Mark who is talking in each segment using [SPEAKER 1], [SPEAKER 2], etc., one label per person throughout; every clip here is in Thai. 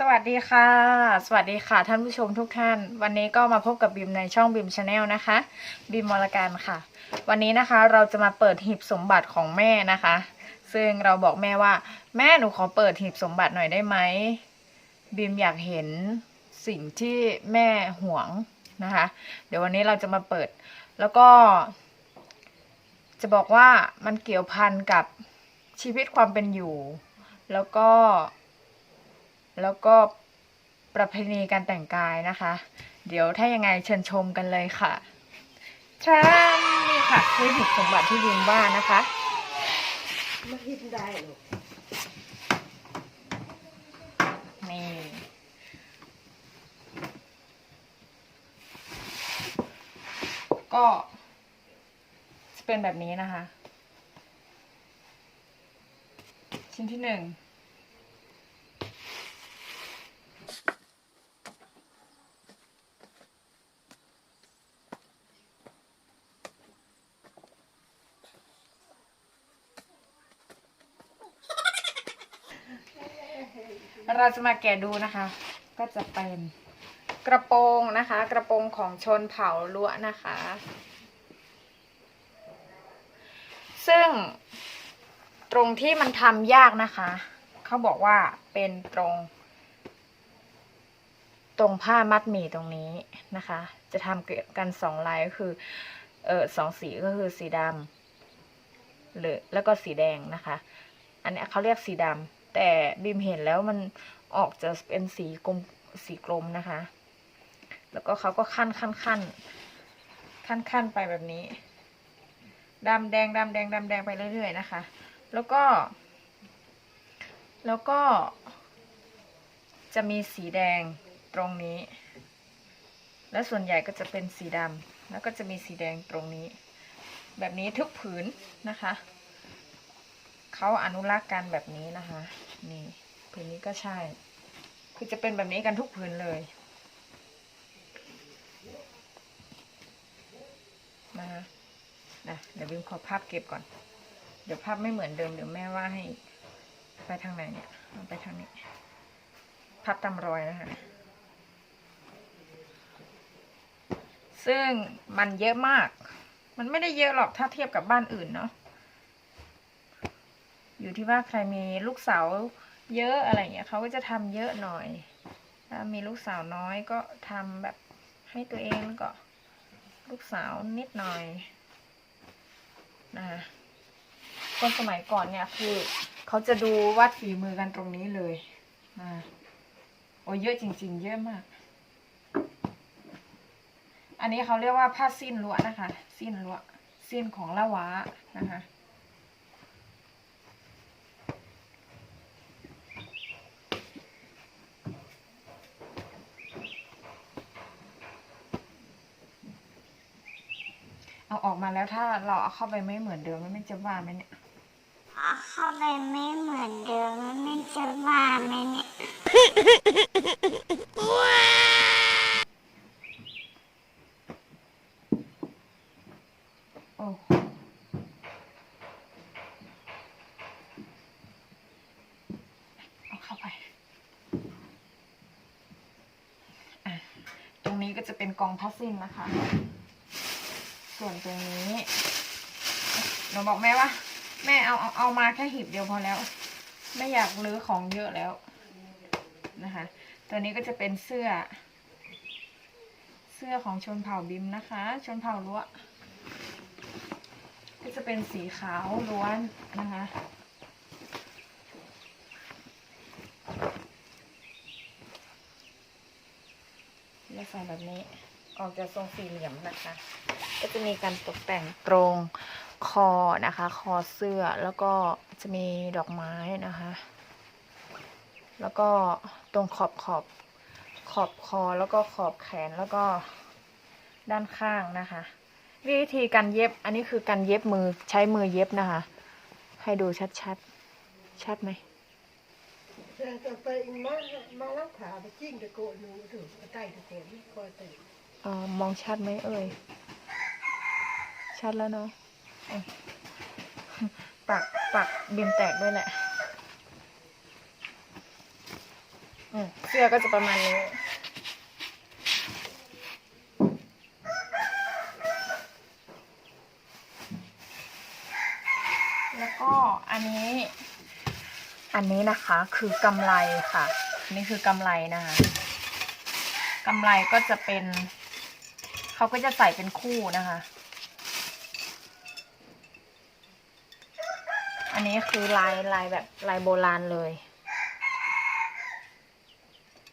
[SPEAKER 1] สวัสดีค่ะ สวัสดีค่ะท่านผู้ชมทุกท่าน วันนี้ก็มาพบกับบิมในช่องบิมชาแนลนะคะ บิมมรการค่ะ วันนี้นะคะเราจะมาเปิดหีบสมบัติของแม่นะคะ ซึ่งเราบอกแม่ว่า แม่หนูขอเปิดหีบสมบัติหน่อยได้ไหมบิมอยากเห็นสิ่งที่แม่หวงนะคะ เดี๋ยววันนี้เราจะมาเปิด แล้วก็ จะบอกว่ามันเกี่ยวพันกับชีวิตความเป็นอยู่ แล้วก็ แล้วก็ประเพณีการแต่งกายนะคะ เดี๋ยวถ้ายังไงเชิญชมกันเลยค่ะชามนี่ค่ะคือหีบสมบัติที่บิมว่านะคะ
[SPEAKER 2] มาหินได้หรอก
[SPEAKER 1] นี่ก็จะเป็นแบบนี้นะคะ ชิ้นที่หนึ่ง เราจะมาแกะดูนะคะ ก็จะเป็นกระโปรงนะคะ กระโปรงของชนเผ่าลวนะคะ ซึ่งตรงที่มันทำยากนะคะ เขาบอกว่าเป็นตรง ตรงผ้ามัดหมี่ตรงนี้นะคะ จะทำกันสองลายก็คือ เออสองสีก็คือสีดำหรือแล้วก็สีแดงนะคะ อันนี้เขาเรียกสีดำ แต่บีมเห็นแล้วมันออกจะเป็นสีกลมสีกลมนะคะ แล้วก็เขาก็ขั้นขั้นขั้นขั้นขั้นไปแบบนี้ดำแดงดำแดงดำแดงไปเรื่อยๆนะคะ แล้วก็ แล้วก็จะมีสีแดงตรงนี้ และส่วนใหญ่ก็จะเป็นสีดำแล้วก็จะมีสีแดงตรงนี้ แบบนี้ทุกผืนนะคะ เขาอนุรักษ์กันแบบนี้นะคะ นี่ผืนนี้ก็ใช่ คือจะเป็นแบบนี้กันทุกผืนเลยนะคะนะเดี๋ยวบิมขอภาพเก็บก่อน เดี๋ยวภาพไม่เหมือนเดิมเดี๋ยวแม่ว่าให้ไปทางไหนเนี่ยไปทางนี้ภาพตามรอยนะคะ ซึ่งมันเยอะมาก มันไม่ได้เยอะหรอกถ้าเทียบกับบ้านอื่นเนาะ อยู่ที่ว่าใครมีลูกสาวเยอะอะไรเงี้ยเขาก็จะทำเยอะหน่อย ถ้ามีลูกสาวน้อยก็ทำแบบให้ตัวเองแล้วก็ลูกสาวนิดหน่อยนะคะคนสมัยก่อนเนี่ยคือเขาจะดูวัดฝีมือกันตรงนี้เลยนะโอ้เยอะจริง ๆ เยอะมาก อันนี้เขาเรียกว่าผ้าสิ้นลวดนะคะ สิ้นลวดสิ้นของละวะนะคะ เอาออกมาแล้วถ้าเราเอาเข้าไปไม่เหมือนเดิมมันจะว่าไหมเนี่ย
[SPEAKER 3] เอาเข้าไปไม่เหมือนเดิมมันจะว่าไหมเนี่ย
[SPEAKER 1] โอ้เอาเข้าไปอะตรงนี้ก็จะเป็นกองพัสซินนะคะ ส่วนตรงนี้หนูบอกแม่ว่า แม่เอาเอาเอามาแค่หีบเดียวพอแล้ว ไม่อยากรื้อของเยอะแล้วนะคะ ตัวนี้ก็จะเป็นเสื้อ เสื้อของชนเผ่าบิมนะคะ ชนเผ่าล้วก็จะเป็นสีขาวล้วนนะคะจะใส่แบบนี้ออกจากทรงสี่เหลี่ยมนะคะ ก็จะมีการตกแต่งตรงคอนะคะ คอเสื้อแล้วก็จะมีดอกไม้นะคะ แล้วก็ตรงขอบขอบขอบคอแล้วก็ขอบแขนแล้วก็ด้านข้างนะคะ วิธีการเย็บอันนี้คือการเย็บมือใช้มือเย็บนะคะ ให้ดูชัดๆชัดไหม
[SPEAKER 2] แต่ต่อไปอีกมามาแล้วขาไปจิ้งตะโกนหนูถูกใต้ตะโกนนี่คอยเตะ
[SPEAKER 1] เออมองชัดไหมเอ่ย ชัดแล้วเนาะปักปักบิมแตกด้วยแหละเสื้อก็จะประมาณนี้ แล้วก็อันนี้ อันนี้นะคะคือกำไรค่ะนนี้คือกำไรนะคะกำไรก็จะเป็น เขาก็จะใส่เป็นคู่นะคะ นนี้คือลายลายแบบลายโบราณเลย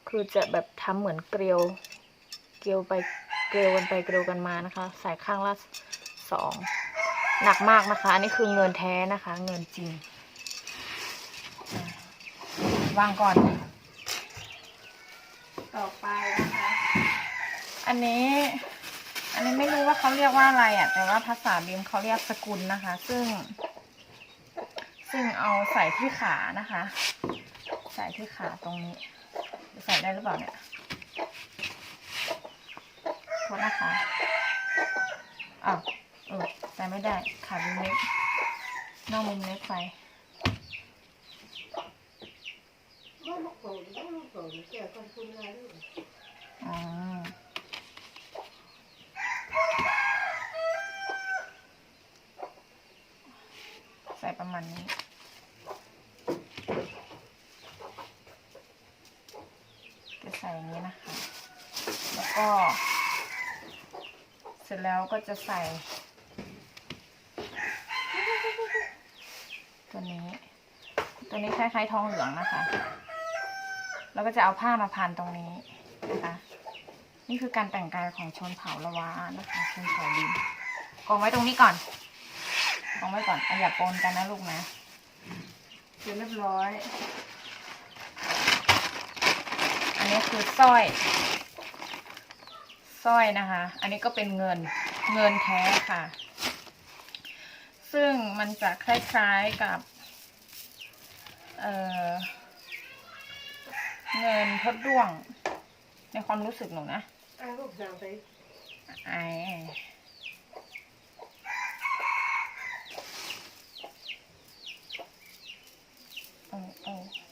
[SPEAKER 1] คือจะแบบทำเหมือนเกลียว เกลียวไปเกลียวกันไปเกลียวกันมานะคะ ใส่ข้างละสองหนักมากนะคะ อันนี้คือเงินแท้นะคะ เงินจริงวางก่อน ต่อไปนะคะ อันนี้ อันนี้ไม่รู้ว่าเขาเรียกว่าอะไรอะ แต่ว่าภาษาบิมเขาเรียกสกุลนะคะ ซึ่ง ซึ่งเอาใส่ที่ขานะคะ ใส่ที่ขาตรงนี้ ใส่ได้หรือเปล่าเนี่ยโทษนะคะอ้าวเออใส่ไม่ได้ขามุมเล็กนอกมุมเล็กไปอ๋อใส่ประมาณนี้ จะใส่อย่างนี้นะคะ แล้วก็ เสร็จแล้วก็จะใส่ ตัวนี้ ตัวนี้คล้ายๆทองเหลืองนะคะ แล้วก็จะเอาผ้ามาพันตรงนี้นะคะ นี่คือการแต่งกายของชนเผ่าละวานะคะชนเผ่าดินกองไว้ตรงนี้ก่อนกองไว้ก่อนอย่าปนกันนะลูกนะเสร็จเรียบร้อย อั นี้คือสร้อยสร้อยนะคะ อันนี้ก็เป็นเงินเงินแท้ค่ะ ซึ่งมันจะคล้ายๆกับเเงินพดด้วง ในความรู้สึกหนูนะ
[SPEAKER 2] อาวลูกสาวไป
[SPEAKER 1] ไอ้โอ้โอ้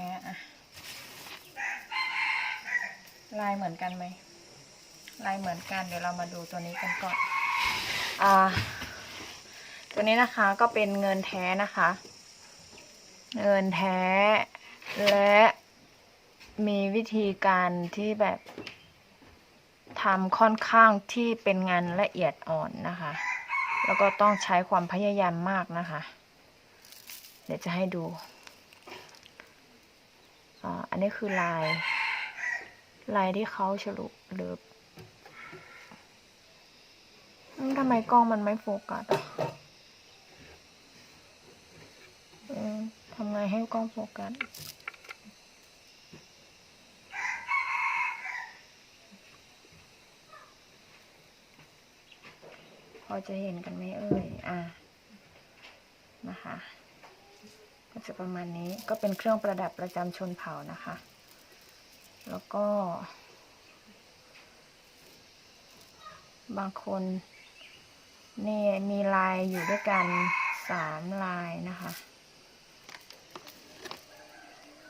[SPEAKER 1] นี่ยลายเหมือนกันไหมลายเหมือนกัน เดี๋ยวเรามาดูตัวนี้กันก่อนอ่าตัวนี้นะคะก็เป็นเงินแท้นะคะ เงินแท้และมีวิธีการที่แบบทำค่อนข้างที่เป็นงานละเอียดอ่อนนะคะ แล้วก็ต้องใช้ความพยายามมากนะคะ เดี๋ยวจะให้ดู อ่าอันนี้คือลาย ลายที่เขาฉลุหรือทำไมกล้องมันไม่โฟกัสอะทำไงให้กล้องโฟกัสพอจะเห็นกันไหมเอ่ย อะ นะคะ จะประมาณนี้ก็เป็นเครื่องประดับประจำชนเผ่านะคะ แล้วก็ บางคนนี่มีลายอยู่ด้วยกันสามลายนะคะ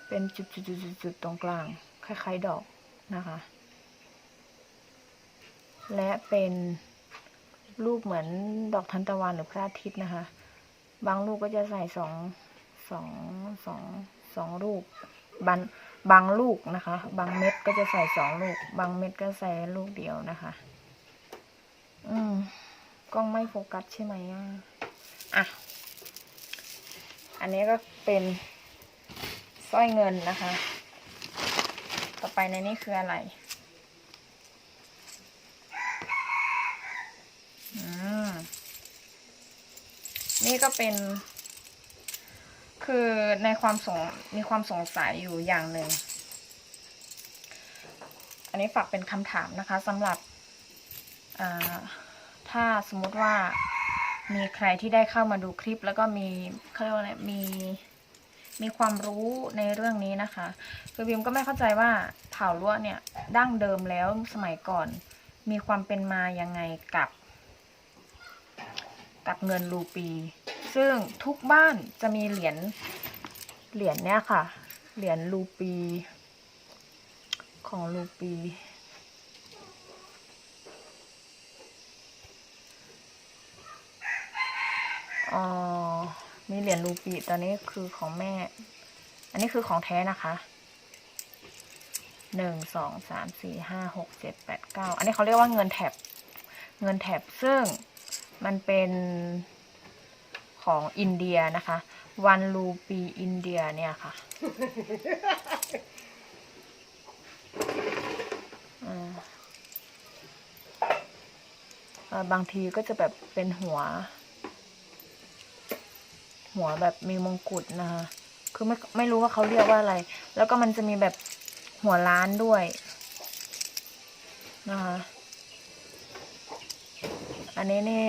[SPEAKER 1] เป็นจุดๆๆๆตรงกลาง คล้ายๆดอกนะคะ และเป็นรูปเหมือนดอกทานตะวันหรือพระอาทิตย์นะคะ บางลูกก็จะใส่สอง สองสองสองลูกบางบางลูกนะคะ บางเม็ดก็จะใส่สองลูก บางเม็ดก็ใส่ลูกเดียวนะคะ อืมกล้องไม่โฟกัสใช่ไหมอะอะ อันนี้ก็เป็นสร้อยเงินนะคะ ต่อไปในนี้คืออะไรอืมนี่ก็เป็น คือในความสงมีความสงสัยอยู่อย่างหนึ่ง อันนี้ฝากเป็นคำถามนะคะสำหรับถ้าสมมติว่ามีใครที่ได้เข้ามาดูคลิป แล้วก็มีเขาเรียกว่าอะไรมีมีความรู้ในเรื่องนี้นะคะ คือบิมก็ไม่เข้าใจว่าเผ่าลวเนี่ยดั้งเดิมแล้วสมัยก่อน มีความเป็นมายังไงกับ กับเงินรูปี ซึ่งทุกบ้านจะมีเหรียญเหรียญเนี้ยค่ะ เหรียญรูปี ของรูปี อ๋อ มีเหรียญรูปีตอนนี้คือของแม่ อันนี้คือของแท้นะคะหนึ่งสองสามสี่ห้าหกเจ็ดแปดเก้าอันนี้เขาเรียกว่าเงินแท็บเงินแท็บซึ่งมันเป็น ของอินเดียนะคะ วันรูปีอินเดียเนี่ยค่ะบางทีก็จะแบบเป็นหัว หัวแบบมีมงกุฎนะคะ คือไม่ไม่รู้ว่าเขาเรียกว่าอะไร แล้วก็มันจะมีแบบหัวล้านด้วยนะคะ อันนี้นี่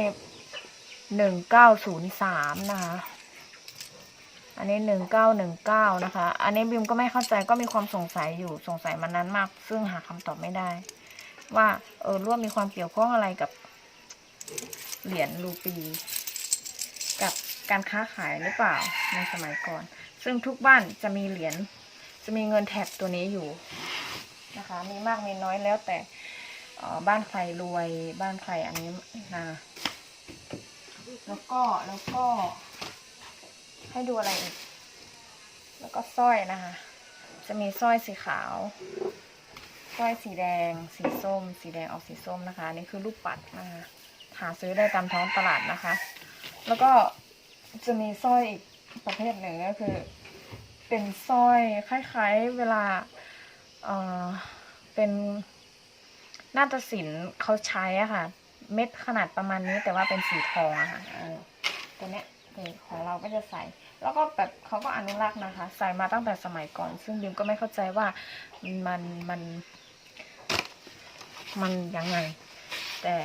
[SPEAKER 1] หนึ่งเก้าศูนย์สามนะคะ อันนี้หนึ่งเก้าหนึ่งเก้านะคะ อันนี้บิมก็ไม่เข้าใจก็มีความสงสัยอยู่สงสัยมานานมาก ซึ่งหาคำตอบไม่ได้ ว่าเออร่วมมีความเกี่ยวข้องอะไรกับเหรียญรูปี กับการค้าขายหรือเปล่าในสมัยก่อน ซึ่งทุกบ้านจะมีเหรียญจะมีเงินแท็บตัวนี้อยู่นะคะ มีมากมีน้อยแล้วแต่ออบ้านใครรวยบ้านใครอันนี้นะ แล้วก็แล้วก็ ให้ดูอะไรอีก แล้วก็สร้อยนะคะ จะมีสร้อยสีขาวสร้อยสีแดง สีส้ม สีแดงออกสีส้มนะคะนี่คือรูปปัดนะคะหาซื้อได้ตามท้องตลาดนะคะ แล้วก็จะมีสร้อยอีกประเภทหนึ่งก็คือ เป็นสร้อยคล้ายๆเวลาเออเป็นนาฏศิลป์เขาใช้อะค่ะ เม็ดขนาดประมาณนี้แต่ว่าเป็นสีทองอะค่ะเออตัวเนี้ยเออของเราก็จะใส่ แล้วก็แบบเขาก็อนุรักษ์นะคะ ใส่มาตั้งแต่สมัยก่อน ซึ่งดิมก็ไม่เข้าใจว่ามันมัน มันยังไง แต่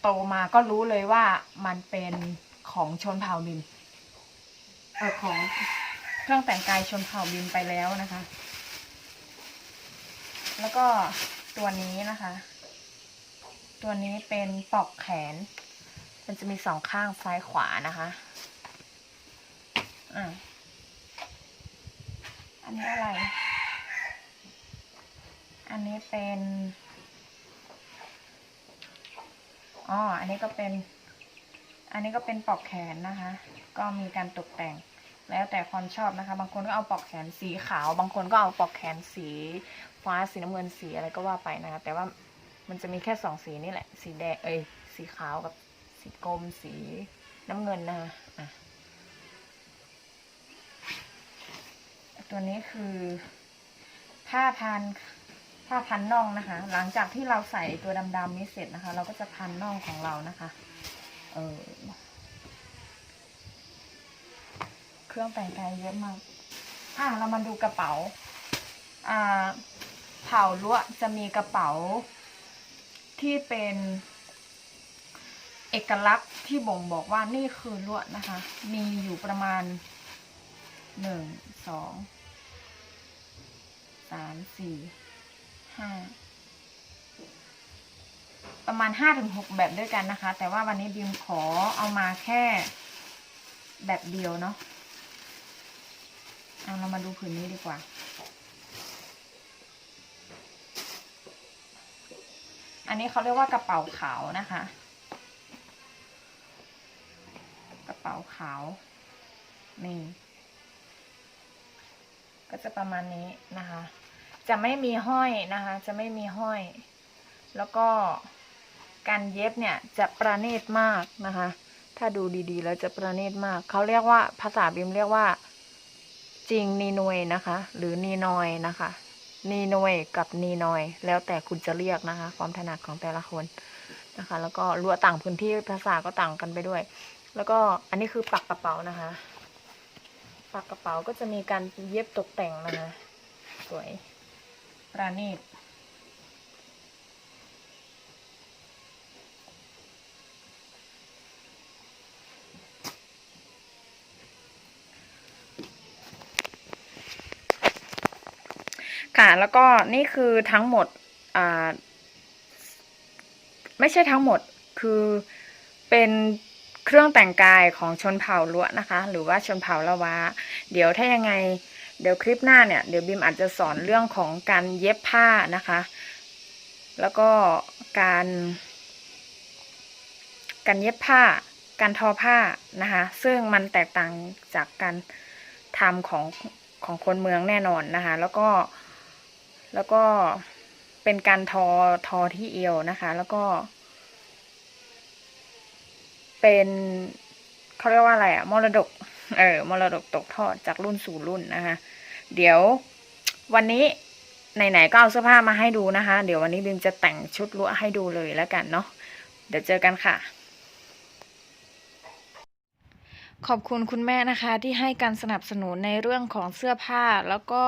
[SPEAKER 1] โตมาก็รู้เลยว่ามันเป็นของชนเผ่าบินเออของเครื่องแต่งกายชนเผ่าบินไปแล้วนะคะ แล้วก็ตัวนี้นะคะ ตัวนี้เป็นปลอกแขน มันจะมีสองข้างซ้ายขวานะคะอะอันนี้อะไร อันนี้เป็นอ๋ออันนี้ก็เป็น อันนี้ก็เป็นปลอกแขนนะคะ ก็มีการตกแต่งแล้วแต่ความชอบนะคะ บางคนก็เอาปลอกแขนสีขาว บางคนก็เอาปลอกแขนสีฟ้าสีน้ำเงินสีอะไรก็ว่าไปนะคะ แต่ว่า มันจะมีแค่สองสีนี่แหละ สีแดงเอ้ยสีขาวกับสีกรมสีน้ำเงินนะคะอะตัวนี้คือผ้าพันผ้าพันน่องนะคะ หลังจากที่เราใส่ตัวดำๆนี้เสร็จนะคะ เราก็จะพันน่องของเรานะคะเออเครื่องแต่งกายเยอะมากอะเรามาดูกระเป๋า อ่าเผ่าล้วจะมีกระเป๋า ที่เป็นเอกลักษณ์ที่บ่งบอกว่านี่คือลวดนะคะ มีอยู่ประมาณหนึ่งสองสามสี่ห้าประมาณห้าถึงหกแบบด้วยกันนะคะ แต่ว่าวันนี้บิมขอเอามาแค่แบบเดียวเนาะเอาเรามาดูผืนนี้ดีกว่า อันนี้เขาเรียกว่ากระเป๋าขาวนะคะ กระเป๋าขาว นี่ ก็จะประมาณนี้นะคะ จะไม่มีห้อยนะคะ จะไม่มีห้อย แล้วก็การเย็บเนี่ยจะประณีตมากนะคะ ถ้าดูดีๆ แล้วจะประณีตมาก เขาเรียกว่าภาษาบิมเรียกว่า จริงนีนวยนะคะ หรือนีนอยนะคะ นีนอยกับนีนอย แล้วแต่คุณจะเรียกนะคะ ความถนัดของแต่ละคนนะคะ แล้วก็รัวต่างพื้นที่ภาษาก็ต่างกันไปด้วย แล้วก็อันนี้คือปักกระเป๋านะคะ ปักกระเป๋าก็จะมีการเย็บตกแต่งนะคะ สวยประณีต ค่ะ แล้วก็นี่คือทั้งหมดอ่าไม่ใช่ทั้งหมดคือเป็นเครื่องแต่งกายของชนเผ่าล้วนะคะ หรือว่าชนเผ่าละวาเดี๋ยวถ้ายังไง เดี๋ยวคลิปหน้าเนี่ย เดี๋ยวบิมอาจจะสอนเรื่องของการเย็บผ้านะคะ แล้วก็การ การเย็บผ้า การทอผ้านะคะ ซึ่งมันแตกต่างจากการทำของของคนเมืองแน่นอนนะคะ แล้วก็ แล้วก็เป็นการทอทอที่เอวนะคะ แล้วก็ เป็นเขาเรียกว่าอะไรอะมรดก เออมรดกตกทอดจากรุ่นสู่รุ่นนะคะ เดี๋ยววันนี้ไหนๆก็เอาเสื้อผ้ามาให้ดูนะคะ เดี๋ยววันนี้บิมจะแต่งชุดลวให้ดูเลยแล้วกันเนาะเดี๋ยวเจอกันค่ะ ขอบคุณคุณแม่นะคะที่ให้การสนับสนุนในเรื่องของเสื้อผ้า แล้วก็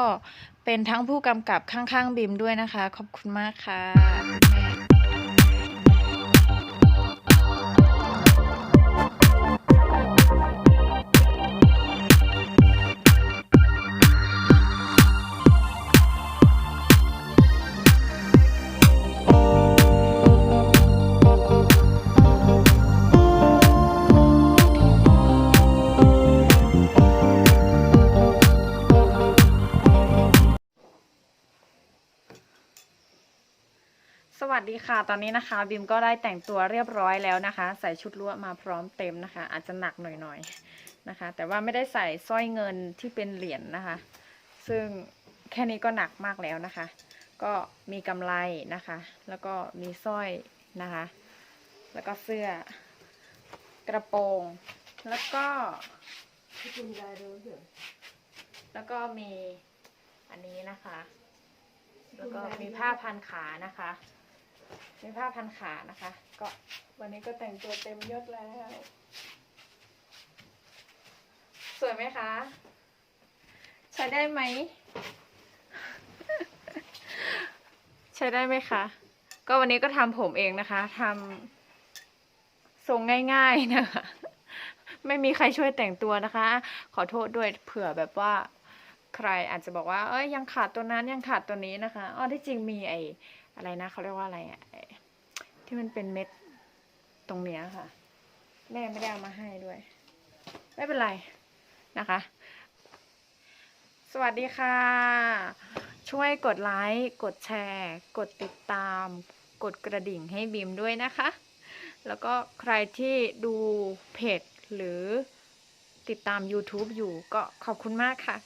[SPEAKER 1] เป็นทั้งผู้กำกับข้างๆบิมด้วยนะคะ ขอบคุณมากค่ะ ดีค่ะ ตอนนี้นะคะ บิมก็ได้แต่งตัวเรียบร้อยแล้วนะคะ ใส่ชุดลวดมาพร้อมเต็มนะคะ อาจจะหนักหน่อยๆนะคะ แต่ว่าไม่ได้ใส่สร้อยเงินที่เป็นเหรียญนะคะ ซึ่งแค่นี้ก็หนักมากแล้วนะคะ ก็มีกำไลนะคะ แล้วก็มีสร้อยนะคะ แล้วก็เสื้อกระโปรงแล้วก็
[SPEAKER 2] ที่คุณยายรู้เถอะ
[SPEAKER 1] แล้วก็มีอันนี้นะคะ แล้วก็มีผ้าพันขานะคะ มีผ้าพันขานะคะ ก็วันนี้ก็แต่งตัวเต็มยศแล้ว สวยไหมคะ ใช้ได้ไหม ใช้ได้ไหมคะ ก็วันนี้ก็ทำผมเองนะคะทำทรงง่าย ๆนะคะ ไม่มีใครช่วยแต่งตัวนะคะ ขอโทษด้วยเผื่อแบบว่าใครอาจจะบอกว่า เอ้ยยังขาดตัวนั้นยังขาดตัวนี้นะคะ อ๋อที่จริงมีไอ้อะไรนะเขาเรียกว่าอะไรอะไอ ที่มันเป็นเม็ดตรงเนี้ยค่ะ แม่ไม่ได้เอามาให้ด้วย ไม่เป็นไรนะคะ สวัสดีค่ะ ช่วยกดไลค์กดแชร์ กดติดตาม กดกระดิ่งให้บีมด้วยนะคะ แล้วก็ใครที่ดูเพจหรือติดตาม YouTube อยู่ก็ขอบคุณมากค่ะ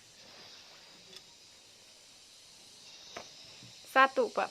[SPEAKER 1] สาตุปะ